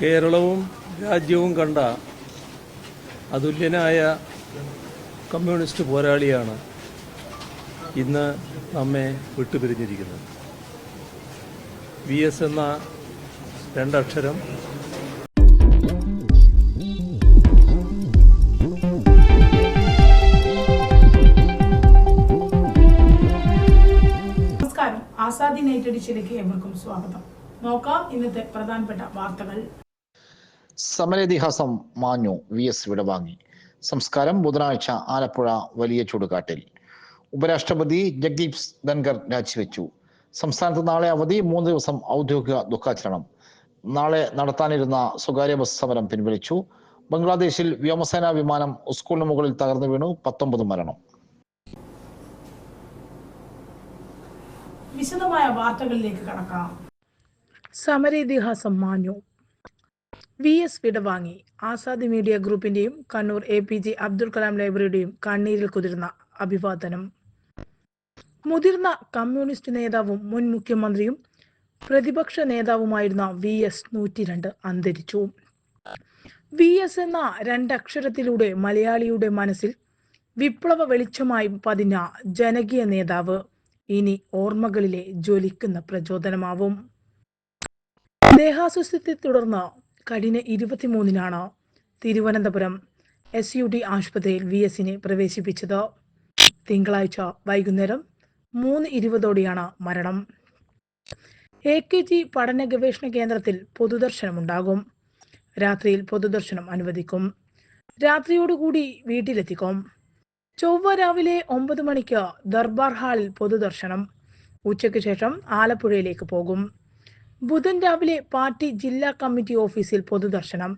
കേരളവും രാജ്യവും കണ്ട അതുല്യനായ കമ്മ്യൂണിസ്റ്റ് പോരാളിയാണ് ഇന്ന് നമ്മെ വിട്ടുപിരിഞ്ഞിരിക്കുന്നത്. വി എസ് എന്ന രണ്ടക്ഷരം. നമസ്കാരം. ആസാദി നൈറ്റ് ഏവർക്കും സ്വാഗതം. നോക്കാം ഇന്നത്തെ പ്രധാനപ്പെട്ട വാർത്തകൾ. സമരതിഹാസം മാഞ്ഞു വി എസ് വിടവാങ്ങി. സംസ്കാരം ബുധനാഴ്ച ആലപ്പുഴ വലിയ ചൂടുകാട്ടിൽ. ഉപരാഷ്ട്രപതി ജഗ്ദീപ് ധൻഖർ രാജിവെച്ചു. സംസ്ഥാനത്ത് നാളെ അവധി മൂന്ന് ദിവസം ഔദ്യോഗിക ദുഃഖാചരണം. നാളെ നടത്താനിരുന്ന സ്വകാര്യ ബസ് സമരം പിൻവലിച്ചു. ബംഗ്ലാദേശിൽ വ്യോമസേനാ വിമാനം സ്കൂളിന് മുകളിൽ തകർന്നു വീണു പത്തൊമ്പത് മരണം. വിശദമായ വാർത്തകളിലേക്ക് കടക്കാം. സമരേതിഹാസം മാഞ്ഞു. വി എസ് വിടവാങ്ങി Azad media ഗ്രൂപ്പിന്റെയും Kannur A P J Abdul Kalam ലൈബ്രറിയുടെയും കണ്ണീരിൽ കുതിർന്ന അഭിവാദനം. മുതിർന്ന കമ്മ്യൂണിസ്റ്റ് നേതാവും മുൻ മുഖ്യമന്ത്രിയും പ്രതിപക്ഷ നേതാവുമായിരുന്ന വി എസ് നൂറ്റിരണ്ട് അന്തരിച്ചു. വി എസ് എന്ന രണ്ടക്ഷരത്തിലൂടെ മലയാളിയുടെ മനസ്സിൽ വിപ്ലവ വെളിച്ചമായി പതിഞ്ഞ ജനകീയ നേതാവ് ഇനി ഓർമ്മകളിലെ ജ്വലിക്കുന്ന പ്രചോദനമാവും. ദേഹാസ്വസ്ഥത്തെ തുടർന്ന് കഴിഞ്ഞ ഇരുപത്തിമൂന്നിനാണ് തിരുവനന്തപുരം എസ് യു ഡി ആശുപത്രിയിൽ വി എസിനെ പ്രവേശിപ്പിച്ചത്. തിങ്കളാഴ്ച വൈകുന്നേരം മൂന്ന് ഇരുപതോടെയാണ് മരണം. എ കെ ജി പഠന ഗവേഷണ കേന്ദ്രത്തിൽ പൊതുദർശനമുണ്ടാകും. രാത്രിയിൽ പൊതുദർശനം അനുവദിക്കും. രാത്രിയോടുകൂടി വീട്ടിലെത്തിക്കും. ചൊവ്വ രാവിലെ ഒമ്പത് മണിക്ക് ദർബാർ ഹാളിൽ പൊതുദർശനം. ഉച്ചയ്ക്ക് ശേഷം ആലപ്പുഴയിലേക്ക് പോകും. ബുധൻ രാവിലെ പാർട്ടി ജില്ലാ കമ്മിറ്റി ഓഫീസിൽ പൊതുദർശനം.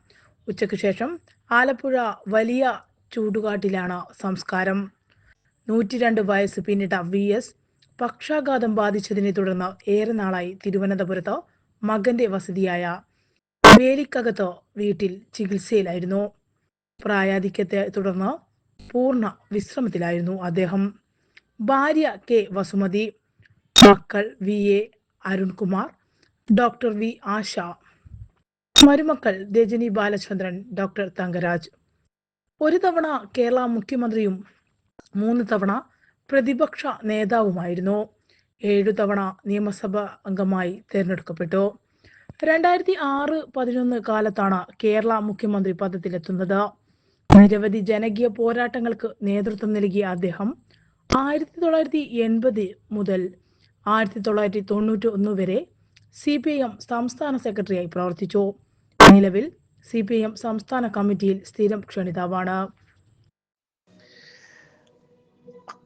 ഉച്ചയ്ക്ക് ശേഷം ആലപ്പുഴ വലിയ ചൂടുകാട്ടിലാണ് സംസ്കാരം. നൂറ്റിരണ്ട് വയസ്സ് പിന്നിട്ട വി എസ് പക്ഷാഘാതം ബാധിച്ചതിനെ തുടർന്ന് ഏറെ നാളായി തിരുവനന്തപുരത്ത് മകന്റെ വസതിയായ വേലിക്കകത്ത് വീട്ടിൽ ചികിത്സയിലായിരുന്നു. പ്രായാധിക്യത്തെ തുടർന്ന് പൂർണ വിശ്രമത്തിലായിരുന്നു അദ്ദേഹം. ഭാര്യ കെ വസുമതി മക്കൾ V A Arunkumar doctor V Asha. മരുമക്കൾ രജനി ബാലചന്ദ്രൻ ഡോക്ടർ തങ്കരാജ്. ഒരു തവണ കേരള മുഖ്യമന്ത്രിയും മൂന്ന് തവണ പ്രതിപക്ഷ നേതാവുമായിരുന്നു. ഏഴു തവണ നിയമസഭ അംഗമായി തിരഞ്ഞെടുക്കപ്പെട്ടു. രണ്ടായിരത്തി ആറ് പതിനൊന്ന് കാലത്താണ് കേരള മുഖ്യമന്ത്രി പദത്തിലെത്തുന്നത്. നിരവധി ജനകീയ പോരാട്ടങ്ങൾക്ക് നേതൃത്വം നൽകിയ അദ്ദേഹം ആയിരത്തി തൊള്ളായിരത്തി എൺപത് മുതൽ ആയിരത്തി തൊള്ളായിരത്തി തൊണ്ണൂറ്റി ഒന്ന് വരെ സി പി എം സംസ്ഥാന സെക്രട്ടറിയായി പ്രവർത്തിച്ചു. നിലവിൽ സി പി എം സംസ്ഥാന കമ്മിറ്റിയിൽ സ്ഥിരം ക്ഷണിതാവാണ്.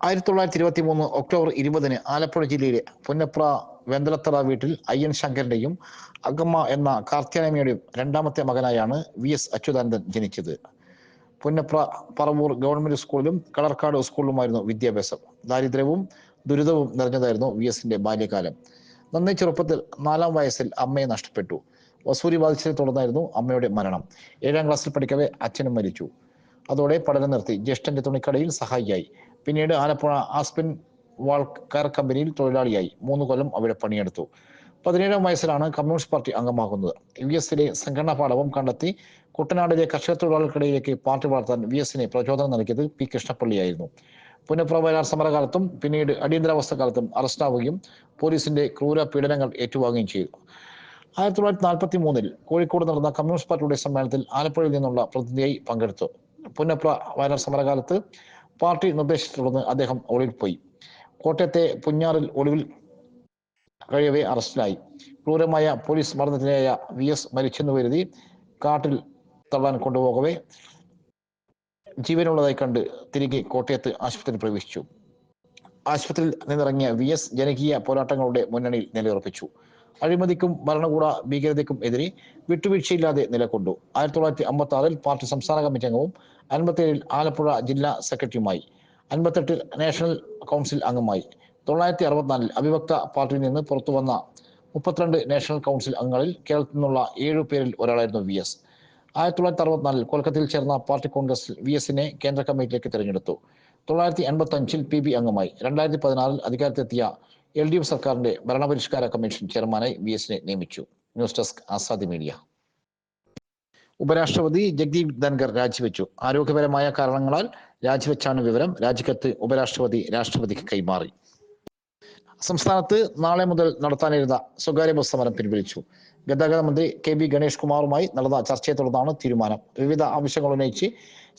ആയിരത്തി തൊള്ളായിരത്തി ഇരുപത്തി മൂന്ന് ഒക്ടോബർ ഇരുപതിന് ആലപ്പുഴ ജില്ലയിലെ പുന്നപ്ര വെന്തലത്തറ വീട്ടിൽ അയ്യൻ ശങ്കരന്റെയും അഗമ്മ എന്ന കാർത്തിയാനമ്മയുടെയും രണ്ടാമത്തെ മകനായാണ് വി എസ് അച്യുതാനന്ദൻ ജനിച്ചത്. പുന്നപ്ര പറവൂർ ഗവൺമെന്റ് സ്കൂളിലും കളർക്കാട് സ്കൂളിലുമായിരുന്നു വിദ്യാഭ്യാസം. ദാരിദ്ര്യവും ദുരിതവും നിറഞ്ഞതായിരുന്നു വി എസിന്റെ ബാല്യകാലം. നന്നേ ചെറുപ്പത്തിൽ നാലാം വയസ്സിൽ അമ്മയെ നഷ്ടപ്പെട്ടു. വസൂരി ബാധിച്ചതിനെ തുടർന്നായിരുന്നു അമ്മയുടെ മരണം. ഏഴാം ക്ലാസ്സിൽ പഠിക്കവേ അച്ഛനും മരിച്ചു. അതോടെ പഠനം നിർത്തി. ജ്യേഷ്ഠന്റെ തുണിക്കടയിൽ സഹായിയായി. പിന്നീട് ആലപ്പുഴ ആസ്പിൻ വാൾ കയർ കമ്പനിയിൽ തൊഴിലാളിയായി. മൂന്ന് കൊല്ലം അവിടെ പണിയെടുത്തു. പതിനേഴാം വയസ്സിലാണ് കമ്മ്യൂണിസ്റ്റ് പാർട്ടി അംഗമാകുന്നത്. വി എസിലെ സംഘടനാ പാഠവും കണ്ടെത്തി കുട്ടനാടിലെ കർഷക തൊഴിലാളികൾക്കിടയിലേക്ക് പാർട്ടി വളർത്താൻ വി എസിനെ പ്രചോദനം നൽകിയത് പി കൃഷ്ണപ്പള്ളിയായിരുന്നു. പുനഃപ്രവയലാർ സമരകാലത്തും പിന്നീട് അടിയന്തരാവസ്ഥ കാലത്തും അറസ്റ്റാവുകയും പോലീസിന്റെ ക്രൂര പീഡനങ്ങൾ ഏറ്റുവാങ്ങുകയും ചെയ്തു. ആയിരത്തി തൊള്ളായിരത്തി നാൽപ്പത്തി മൂന്നിൽ കോഴിക്കോട് നടന്ന കമ്മ്യൂണിസ്റ്റ് പാർട്ടിയുടെ സമ്മേളനത്തിൽ ആലപ്പുഴയിൽ നിന്നുള്ള പ്രതിനിധിയായി പങ്കെടുത്തു. പുനഃപ്ര വയനാട് സമരകാലത്ത് പാർട്ടി നിർദ്ദേശത്തെ തുടർന്ന് അദ്ദേഹം ഒളിവിൽ പോയി. കോട്ടയത്തെ പുഞ്ഞാറിൽ ഒളിവിൽ കഴിയവേ അറസ്റ്റിലായി. ക്രൂരമായ പോലീസ് മരണത്തിനായ വി എസ് മരിച്ചെന്ന് കരുതി കാട്ടിൽ തള്ളാൻ കൊണ്ടുപോകവേ ജീവനുള്ളതായി കണ്ട് തിരികെ കോട്ടയത്ത് ആശുപത്രിയിൽ പ്രവേശിച്ചു. ആശുപത്രിയിൽ നിന്നിറങ്ങിയ വി എസ് ജനകീയ പോരാട്ടങ്ങളുടെ മുന്നണിയിൽ നിലയുറപ്പിച്ചു. അഴിമതിക്കും ഭരണകൂട ഭീകരതയ്ക്കും എതിരെ വിട്ടുവീഴ്ചയില്ലാതെ നിലകൊണ്ടു. ആയിരത്തി തൊള്ളായിരത്തി അമ്പത്തി ആറിൽ പാർട്ടി സംസ്ഥാന കമ്മിറ്റി അംഗവും അൻപത്തിയേഴിൽ ആലപ്പുഴ ജില്ലാ സെക്രട്ടറിയുമായി അൻപത്തെട്ടിൽ നാഷണൽ കൗൺസിൽ അംഗമായി തൊള്ളായിരത്തി അറുപത്തിനാലിൽ അവിഭക്ത പാർട്ടിയിൽ നിന്ന് പുറത്തുവന്ന മുപ്പത്തിരണ്ട് നാഷണൽ കൗൺസിൽ അംഗങ്ങളിൽ കേരളത്തിൽ നിന്നുള്ള ഏഴു പേരിൽ ഒരാളായിരുന്നു വി എസ്. ആയിരത്തി തൊള്ളായിരത്തി അറുപത്തിനാലിൽ കൊൽക്കത്തയിൽ ചേർന്ന പാർട്ടി കോൺഗ്രസിൽ വി എസിനെ കേന്ദ്ര കമ്മിറ്റിയിലേക്ക് തിരഞ്ഞെടുത്തു. തൊള്ളായിരത്തി എൺപത്തി അഞ്ചിൽ പി ബി അംഗമായി. രണ്ടായിരത്തി പതിനാറിൽ അധികാരത്തിലെത്തിയ എൽ ഡി എഫ് സർക്കാരിന്റെ ഭരണപരിഷ്കാര കമ്മീഷൻ ചെയർമാനായി വി എസിനെ നിയമിച്ചു. News desk Azadi media. ഉപരാഷ്ട്രപതി ജഗ്ദീപ് ധൻഖർ രാജിവെച്ചു. ആരോഗ്യപരമായ കാരണങ്ങളാൽ രാജിവെച്ചാണ് വിവരം. രാജിക്കത്ത് ഉപരാഷ്ട്രപതി രാഷ്ട്രപതിക്ക് കൈമാറി. സംസ്ഥാനത്ത് നാളെ മുതൽ നടത്താനിരുന്ന സ്വകാര്യ ബസ് സമരം പിൻവലിച്ചു. ഗതാഗത മന്ത്രി കെ ബി ഗണേഷ് കുമാറുമായി നടന്ന ചർച്ചയെ തുടർന്നാണ് തീരുമാനം. വിവിധ ആവശ്യങ്ങൾ ഉന്നയിച്ച്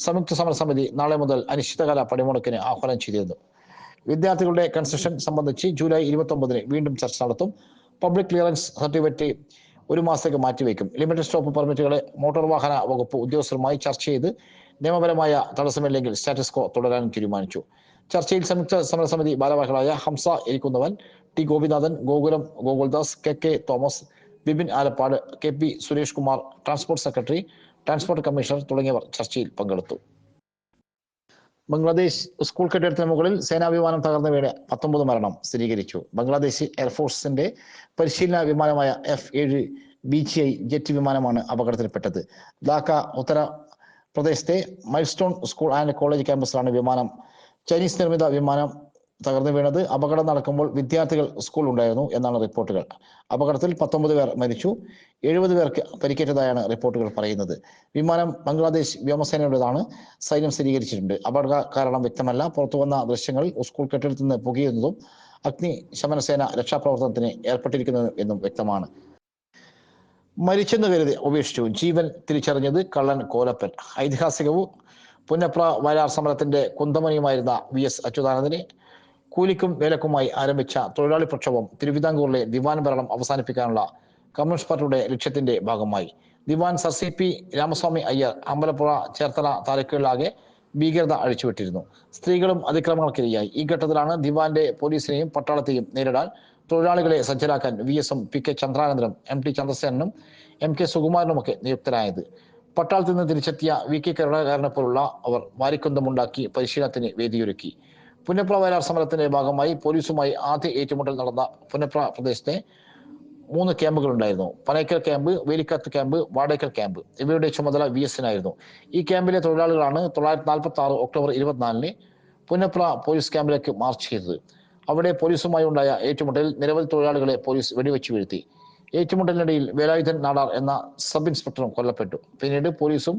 സംയുക്ത സമരസമിതി നാളെ മുതൽ അനിശ്ചിതകാല പണിമുടക്കിന് ആഹ്വാനം ചെയ്തിരുന്നു. വിദ്യാർത്ഥികളുടെ കൺസെഷൻ സംബന്ധിച്ച് ജൂലൈ ഇരുപത്തി ഒമ്പതിന് വീണ്ടും ചർച്ച നടത്തും. പബ്ലിക് ക്ലിയറൻസ് സർട്ടിഫിക്കറ്റ് ഒരു മാസത്തേക്ക് മാറ്റിവെക്കും. ലിമിറ്റഡ് സ്റ്റോപ്പ് പെർമിറ്റുകളെ മോട്ടോർ വാഹന വകുപ്പ് ഉദ്യോഗസ്ഥരുമായി ചർച്ച ചെയ്ത് നിയമപരമായ തടസ്സമില്ലെങ്കിൽ സ്റ്റാറ്റസ് കോ തുടരാനും തീരുമാനിച്ചു. ചർച്ചയിൽ സംയുക്ത സമരസമിതി ഭാരവാഹികളായ Hamsa Erikkunnavan T Gopinathan Gokulam Gokuldas K K Thomas Bipin Alappad K P Suresh Kumar transport secretary transport commissioner തുടങ്ങിയവർ ചർച്ചയിൽ പങ്കെടുത്തു. ബംഗ്ലാദേശ് സ്കൂൾ കെട്ടിടത്തിന് മുകളിൽ സേനാ വിമാനം തകർന്ന വീണ് പത്തൊമ്പത് മരണം സ്ഥിരീകരിച്ചു. ബംഗ്ലാദേശ് എയർഫോഴ്സിന്റെ പരിശീലന വിമാനമായ എഫ് ഏഴ് ബി ജി ഐ ജെറ്റ് വിമാനമാണ് അപകടത്തിൽപ്പെട്ടത്. ധാക്ക ഉത്തർപ്രദേശത്തെ മൈൽസ്റ്റോൺ സ്കൂൾ ആൻഡ് കോളേജ് ക്യാമ്പസിലാണ് വിമാനം. ചൈനീസ് നിർമ്മിത വിമാനം തകർന്നു വീണത്. അപകടം നടക്കുമ്പോൾ വിദ്യാർത്ഥികൾ സ്കൂൾ ഉണ്ടായിരുന്നു എന്നാണ് റിപ്പോർട്ടുകൾ അപകടത്തിൽ പത്തൊമ്പത് പേർ മരിച്ചു. എഴുപത് പേർക്ക് പരിക്കേറ്റതായാണ് റിപ്പോർട്ടുകൾ പറയുന്നത്. വിമാനം ബംഗ്ലാദേശ് വ്യോമസേനയുടേതാണ്. സൈന്യം സ്ഥിരീകരിച്ചിട്ടുണ്ട്. അപകട കാരണം വ്യക്തമല്ല. പുറത്തുവന്ന ദൃശ്യങ്ങളിൽ സ്കൂൾ കെട്ടിടത്തിൽ നിന്ന് പുകയുന്നതും അഗ്നിശമനസേന രക്ഷാപ്രവർത്തനത്തിന് ഏർപ്പെട്ടിരിക്കുന്നതും എന്നും വ്യക്തമാണ്. മരിച്ചെന്ന് കരുതി ഉപേക്ഷിച്ചു. ജീവൻ തിരിച്ചറിഞ്ഞത് കള്ളൻ കോലപ്പൻ. ഐതിഹാസികവും പുന്നപ്ര വയലാർ സമരത്തിന്റെ കുന്തമണിയുമായിരുന്ന വി എസ് അച്യുതാനന്ദനെ കൂലിക്കും വേലക്കുമായി ആരംഭിച്ച തൊഴിലാളി പ്രക്ഷോഭം തിരുവിതാംകൂറിലെ ദിവാൻ ഭരണം അവസാനിപ്പിക്കാനുള്ള കമ്മ്യൂണിസ്റ്റ് പാർട്ടിയുടെ ലക്ഷ്യത്തിന്റെ ഭാഗമായി. Diwan sir C P Ramaswamy Iyer Ambalappuzha Cherthala താലൂക്കുകളിലാകെ ഭീകരത അഴിച്ചുവിട്ടിരുന്നു. സ്ത്രീകളും അതിക്രമങ്ങൾക്കിരയായി. ഈ ഘട്ടത്തിലാണ് ദിവാന്റെ പോലീസിനെയും പട്ടാളത്തെയും നേരിടാൻ തൊഴിലാളികളെ സജ്ജരാക്കാൻ വി എസും പി കെ ചന്ദ്രാനന്ദനും എം ടി ചന്ദ്രസേനനും എം കെ സുകുമാരനുമൊക്കെ നിയുക്തരായത്. പട്ടാളത്തിൽ നിന്ന് തിരിച്ചെത്തിയ വി കെ കരുണാകരനെ പോലുള്ള അവർ വാരിക്കുന്തമുണ്ടാക്കി പരിശീലനത്തിന് വേദിയൊരുക്കി. പുന്നപ്ര വയലാർ സമരത്തിന്റെ ഭാഗമായി പോലീസുമായി ആദ്യ ഏറ്റുമുട്ടൽ നടന്ന പുന്നപ്ര പ്രദേശത്തെ മൂന്ന് ക്യാമ്പുകൾ ഉണ്ടായിരുന്നു. Panackal camp വേലിക്കത്ത് camp വാടേക്കൽ camp. ഇവയുടെ ചുമതല വി എസിനായിരുന്നു ഈ ക്യാമ്പിലെ തൊഴിലാളികളാണ് തൊള്ളായിരത്തി നാൽപ്പത്തി ആറ് ഒക്ടോബർ ഇരുപത്തിനാലിന് പുന്നപ്ര പോലീസ് ക്യാമ്പിലേക്ക് മാർച്ച് ചെയ്തത്. അവിടെ പോലീസുമായി ഉണ്ടായ ഏറ്റുമുട്ടലിൽ നിരവധി തൊഴിലാളികളെ പോലീസ് വെടിവെച്ചു വീഴ്ത്തി. ഏറ്റുമുട്ടലിനിടയിൽ വേലായുധൻ നാടാർ എന്ന സബ് ഇൻസ്പെക്ടറും കൊല്ലപ്പെട്ടു. പിന്നീട് പോലീസും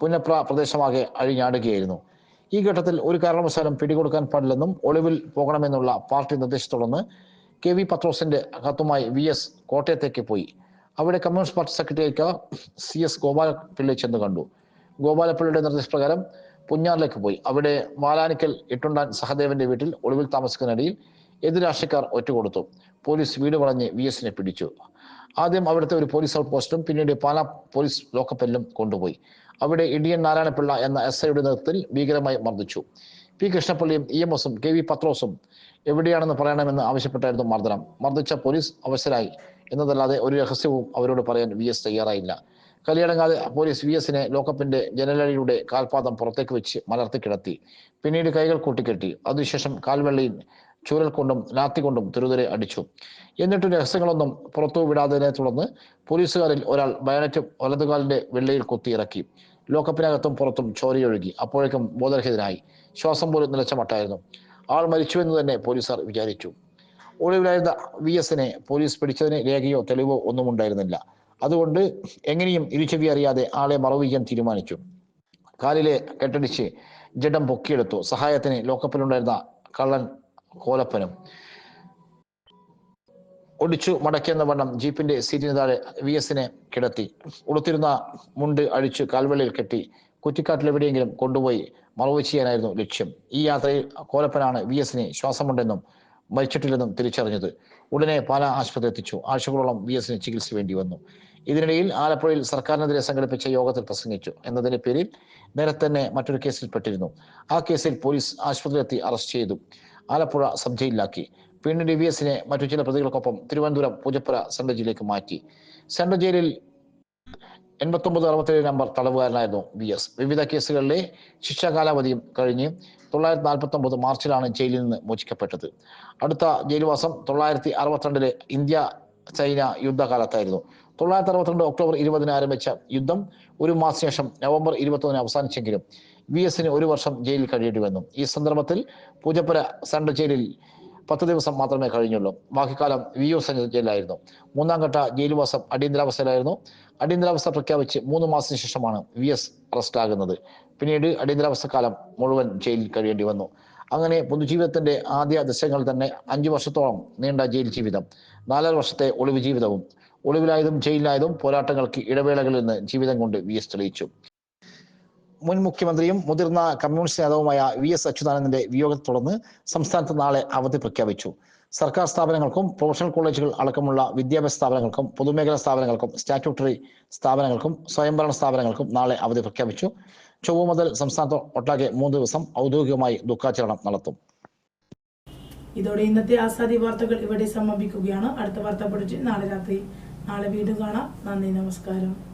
പുന്നപ്ര പ്രദേശമാകെ അഴിഞ്ഞാടുകയായിരുന്നു. ഈ ഘട്ടത്തിൽ ഒരു കാരണവശാലും പിടികൊടുക്കാൻ പാടില്ലെന്നും ഒളിവിൽ പോകണമെന്നുള്ള പാർട്ടി നിർദ്ദേശത്തുടർന്ന് കെ വി പത്രോസിന്റെ കത്തുമായി വി എസ് കോട്ടയത്തേക്ക് പോയി. അവിടെ കമ്മ്യൂണിസ്റ്റ് പാർട്ടി സെക്രട്ടറിക്ക് സി എസ് ഗോപാലപിള്ളി ചെന്ന് കണ്ടു. ഗോപാലപിള്ളിയുടെ നിർദ്ദേശപ്രകാരം പുഞ്ഞാറിലേക്ക് പോയി. അവിടെ വാലാനിക്കൽ ഇട്ടുണ്ടാൻ സഹദേവന്റെ വീട്ടിൽ ഒളിവിൽ താമസിക്കുന്നതിനിടയിൽ എതിരാഷ്ട്രീയക്കാർ ഒറ്റ ഒറ്റുകൊടുത്തു പോലീസ് വീട് വളഞ്ഞ് വി എസിനെ പിടിച്ചു. ആദ്യം അവിടുത്തെ ഒരു പോലീസ് ഔട്ട് പോസ്റ്റും പിന്നീട് പാല പോലീസ് ലോക്കപ്പെല്ലും കൊണ്ടുപോയി. അവിടെ ഇടിയൻ നാരായണപിള്ള എന്ന എസ് ഐയുടെ നേതൃത്വത്തിൽ ഭീകരമായി മർദ്ദിച്ചു. പി കൃഷ്ണപ്പള്ളിയും ഇ എം എസും കെ വി പത്രോസും എവിടെയാണെന്ന് പറയണമെന്ന് ആവശ്യപ്പെട്ടായിരുന്നു മർദ്ദനം. മർദ്ദിച്ച പോലീസ് അവസരായി എന്നതല്ലാതെ ഒരു രഹസ്യവും അവരോട് പറയാൻ വി എസ് തയ്യാറായില്ല. കലിയടങ്ങാതെ പോലീസ് വി എസിനെ ലോക്കപ്പിന്റെ ജനലഴിയുടെ കാൽപാദം പുറത്തേക്ക് വെച്ച് മലർത്തി കിടത്തി. പിന്നീട് കൈകൾ കൂട്ടിക്കെട്ടി. അതിനുശേഷം കാൽവെള്ളിയിൽ ചൂരൽ കൊണ്ടും ലാത്തി കൊണ്ടും തുരുതുരെ അടിച്ചു. എന്നിട്ട് രഹസ്യങ്ങളൊന്നും പുറത്തു വിടാത്തതിനെ തുടർന്ന് പോലീസുകാരിൽ ഒരാൾ ബയനറ്റും വലതുകാലിന്റെ വെള്ളയിൽ കുത്തിയിറക്കി ലോക്കപ്പിനകത്തും പുറത്തും ചോരയൊഴുകി അപ്പോഴേക്കും ബോധരഹിതനായി. ശ്വാസം പോലും നിലച്ച മട്ടായിരുന്നു. ആൾ മരിച്ചുവെന്ന് തന്നെ പോലീസുകാർ വിചാരിച്ചു. ഒളിവിലായിരുന്ന വി എസിനെ പോലീസ് പിടിച്ചതിന് രേഖയോ തെളിവോ ഒന്നും ഉണ്ടായിരുന്നില്ല. അതുകൊണ്ട് എങ്ങനെയും ഇരുചെവി അറിയാതെ ആളെ മറവിക്കാൻ തീരുമാനിച്ചു. കാലിലെ കെട്ടടിച്ച് ജഡം പൊക്കിയെടുത്തു. സഹായത്തിന് ലോക്കപ്പിലുണ്ടായിരുന്ന കള്ളൻ കോലപ്പനും. ഒടിച്ചു മടക്കിയെന്ന വണ്ണം ജീപ്പിന്റെ സീറ്റിന് താഴെ വി എസിനെ കിടത്തി. ഉളുത്തിരുന്ന മുണ്ട് അഴിച്ചു കാൽവെള്ളിയിൽ കെട്ടി. കുറ്റിക്കാട്ടിലെവിടെയെങ്കിലും കൊണ്ടുപോയി മറവ് ചെയ്യാനായിരുന്നു ലക്ഷ്യം. ഈ യാത്രയിൽ കോലപ്പനാണ് വി എസിന് ശ്വാസമുണ്ടെന്നും മരിച്ചിട്ടില്ലെന്നും തിരിച്ചറിഞ്ഞത്. ഉടനെ പാലാ ആശുപത്രി എത്തിച്ചു. ആഴ്ചകളോളം വി എസിന് ചികിത്സ വേണ്ടി വന്നു. ഇതിനിടയിൽ ആലപ്പുഴയിൽ സർക്കാരിനെതിരെ സംഘടിപ്പിച്ച യോഗത്തിൽ പ്രസംഗിച്ചു. എന്നതിന്റെ പേരിൽ നേരത്തെ തന്നെ മറ്റൊരു കേസിൽ പെട്ടിരുന്നു ആ കേസിൽ പോലീസ് ആശുപത്രിയിലെത്തി അറസ്റ്റ് ചെയ്തു. ആലപ്പുഴ സബ് ജയിലിലാക്കി പിന്നീട് വി എസിനെ മറ്റു ചില പ്രതികൾക്കൊപ്പം തിരുവനന്തപുരം പൂജപ്പുര സെൻട്രൽ ജയിലിലേക്ക് മാറ്റി. സെൻട്രൽ ജയിലിൽ എൺപത്തൊമ്പത് അറുപത്തേഴ് നമ്പർ തടവുകാരനായിരുന്നു വി എസ്. വിവിധ കേസുകളിലെ ശിക്ഷാകാലാവധിയും കഴിഞ്ഞ് തൊള്ളായിരത്തി നാൽപ്പത്തി ഒമ്പത് മാർച്ചിലാണ് ജയിലിൽ നിന്ന് മോചിക്കപ്പെട്ടത്. അടുത്ത ജയിൽവാസം തൊള്ളായിരത്തി അറുപത്തിരണ്ടിലെ ഇന്ത്യ ചൈന യുദ്ധകാലത്തായിരുന്നു. തൊള്ളായിരത്തി അറുപത്തിരണ്ട് ഒക്ടോബർ ഇരുപതിന് ആരംഭിച്ച യുദ്ധം ഒരു മാസം ശേഷം നവംബർ ഇരുപത്തൊന്നിന് അവസാനിച്ചെങ്കിലും വി എസിന് ഒരു വർഷം ജയിലിൽ കഴിയേണ്ടി വന്നു ഈ സന്ദർഭത്തിൽ പൂജപ്പുര സെൻട്രൽ ജയിലിൽ പത്ത് ദിവസം മാത്രമേ കഴിഞ്ഞുള്ളൂ. ബാക്കിക്കാലം വി യു ഒ ജയിലായിരുന്നു മൂന്നാം ഘട്ട ജയിൽവാസം അടിയന്തരാവസ്ഥയിലായിരുന്നു. അടിയന്തരാവസ്ഥ പ്രഖ്യാപിച്ച് മൂന്ന് മാസത്തിന് ശേഷമാണ് വി എസ് അറസ്റ്റാകുന്നത് പിന്നീട് അടിയന്തരാവസ്ഥ കാലം മുഴുവൻ ജയിലിൽ കഴിയേണ്ടി വന്നു അങ്ങനെ പൊതുജീവിതത്തിന്റെ ആദ്യ ദശകങ്ങൾ തന്നെ അഞ്ചു വർഷത്തോളം നീണ്ട ജയിൽ ജീവിതം നാലര വർഷത്തെ ഒളിവ് ജീവിതവും ഒളിവിലായതും ജയിലിലായതും പോരാട്ടങ്ങൾക്ക് ഇടവേളകളിൽ നിന്ന് ജീവിതം കൊണ്ട് വി എസ് തെളിയിച്ചു. മുൻ മുഖ്യമന്ത്രിയും മുതിർന്ന കമ്മ്യൂണിസ്റ്റ് നേതാവുമായ വി എസ് അച്യുതാനന്ദന്റെ വിയോഗത്തെ തുടർന്ന് സംസ്ഥാനത്ത് നാളെ അവധി പ്രഖ്യാപിച്ചു. സർക്കാർ സ്ഥാപനങ്ങൾക്കും പ്രൊഫഷണൽ കോളേജുകൾ അടക്കമുള്ള വിദ്യാഭ്യാസ സ്ഥാപനങ്ങൾക്കും പൊതുമേഖലാ സ്ഥാപനങ്ങൾക്കും സ്റ്റാറ്റ്യൂട്ടറി സ്ഥാപനങ്ങൾക്കും സ്വയംഭരണ സ്ഥാപനങ്ങൾക്കും നാളെ അവധി പ്രഖ്യാപിച്ചു. ചൊവ്വ മുതൽ സംസ്ഥാനത്ത് ഒട്ടാകെ മൂന്ന് ദിവസം ഔദ്യോഗികമായി ദുഃഖാചരണം നടത്തും. ഇതോടെ ഇന്നത്തെ ആസാദി വാർത്തകൾ ഇവിടെ സമാപിക്കുകയാണ്. അടുത്ത വാർത്താ ബുള്ളറ്റിൻ നാളെ രാത്രി നാളെ വീണ്ടും കാണാം. നന്ദി നമസ്കാരം.